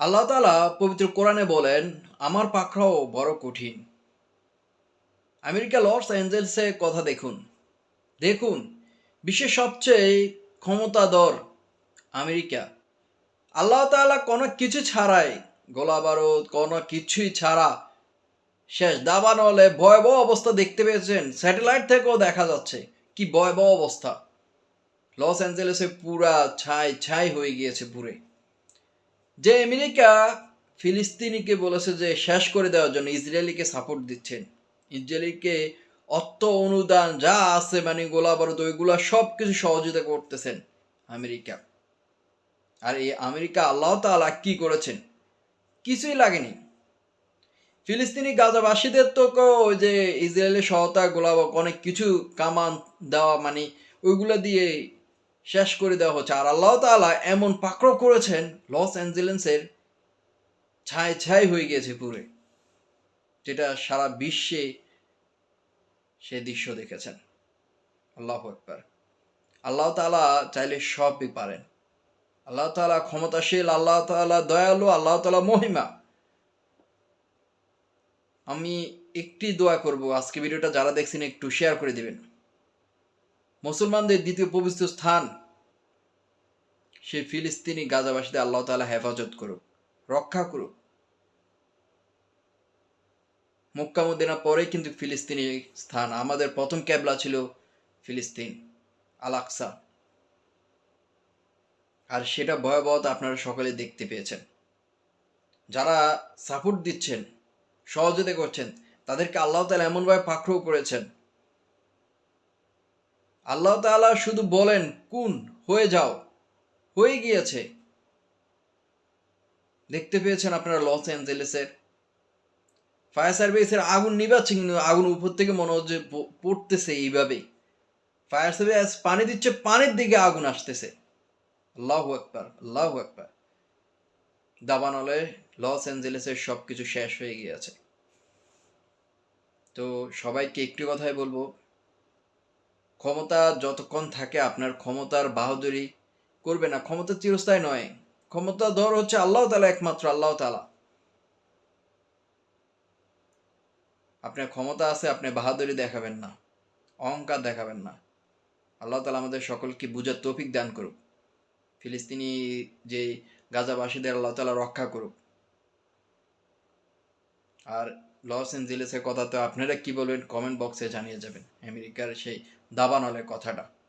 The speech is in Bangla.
আল্লাহ তালা পবিত্র কোরআনে বলেন, আমার পাখরাও বড় কঠিন। আমেরিকা লস অ্যাঞ্জেলসে কথা দেখুন। দেখুন, বিশ্বের সবচেয়ে ক্ষমতাধর আমেরিকা। আল্লাহ তাআলা কোনো কিছু ছাড়াই গোলা বারুদ, কোনো কিছুই ছাড়া শেষ দাবান হলে ভয়াবহ অবস্থা দেখতে পেয়েছেন। স্যাটেলাইট থেকেও দেখা যাচ্ছে কি ভয়াবহ অবস্থা। লস অ্যাঞ্জেলেসে পুরা ছাই ছাই হয়ে গিয়েছে পুরে। যে আমেরিকা ফিলিস্তিনিকে বলেছে যে শেষ করে দেওয়ার জন্য ইসরায়েলিকে সাপোর্ট দিচ্ছেন। ইসরায়েলিকে অর্থ অনুদান যা আছে মানে গোলা বারুদ, ওইগুলা সব কিছু সহযোগিতা করতেছেন আমেরিকা। আর এই আমেরিকা আল্লাহ তাআলা কি করেছেন? কিছুই লাগেনি। ফিলিস্তিনি গাজাবাসীদের তো ওই যে ইসরায়েলের সহায়তা, গোলা অনেক কিছু কামান দেওয়া মানে ওইগুলো দিয়ে শেষ করে দেওয়া হচ্ছে। আর আল্লাহ তাআলা এমন পাকড় করেছেন, লস অ্যাঞ্জেলেন্সের ছাই ছাই হয়ে গিয়েছে পুরে, যেটা সারা বিশ্বে সে দৃশ্য দেখেছেন। আল্লাহ একবার আল্লাহ তাআলা চাইলে সবই পারেন। আল্লাহ তালা ক্ষমতাশীল, আল্লাহ তাআলা দয়ালু, আল্লাহ তাআলা মহিমা। আমি একটি দোয়া করব। আজকে ভিডিওটা যারা দেখছেন একটু শেয়ার করে দিবেন। মুসলমানদের দ্বিতীয় পবিত্র স্থান সে ফিলিস্তিনি গাজাবাসীদের আল্লাহ তাআলা হেফাজত করুক, রক্ষা করুক। মক্কা, মদিনা পরে কিন্তু ফিলিস্তিনি স্থান। আমাদের প্রথম ক্যাবলা ছিল ফিলিস্তিন আলাকসা আর সেটা ভয়াবহতা আপনারা সকলে দেখতে পেয়েছেন। যারা সাপোর্ট দিচ্ছেন, সহযোগিতা করছেন, তাদেরকে আল্লাহ তালা এমনভাবে পাকড়াও করেছেন আল্লাহ তাআলা শুধু বলেন, কোন, হয়ে যাও, হয়ে গিয়েছে। দেখতে পেয়েছেন আপনারা লস অ্যাঞ্জেলেসের। ফায়ার সার্ভিসের আগুন নিবাচ্ছে কিন্তু আগুন উপর থেকে মনে হচ্ছে পড়তেছে এইভাবে। ফায়ার সার্ভিস পানি দিচ্ছে, পানির দিকে আগুন আসতেছে। আল্লাহ একবার আল্লাহ একবার দাবানলে লস অ্যাঞ্জেলেসের সব কিছু শেষ হয়ে গিয়েছে। তো সবাইকে একটি কথাই বলব ক্ষমতা যতক্ষণ থাকে আপনার ক্ষমতার বাহাদুরি করবে না। ক্ষমতা চিরস্থায়ী নয়। ক্ষমতা ধর হচ্ছে আল্লাহ তালা একমাত্র আল্লাহ তালা আপনার ক্ষমতা আছে, আপনি বাহাদুরি দেখাবেন না, অহংকার দেখাবেন না। আল্লাহ তালা আমাদের সকলকে বুঝার তৌফিক দান করুক। ফিলিস্তিনি যে গাজাবাসীদের আল্লাহ তালা রক্ষা করুক। আর লস এঞ্জেলেসের কথা তো আপনারা কী বলবেন? কমেন্ট বক্সে জানিয়ে যাবেন। আমেরিকার সেই দাবানলের কথাটা।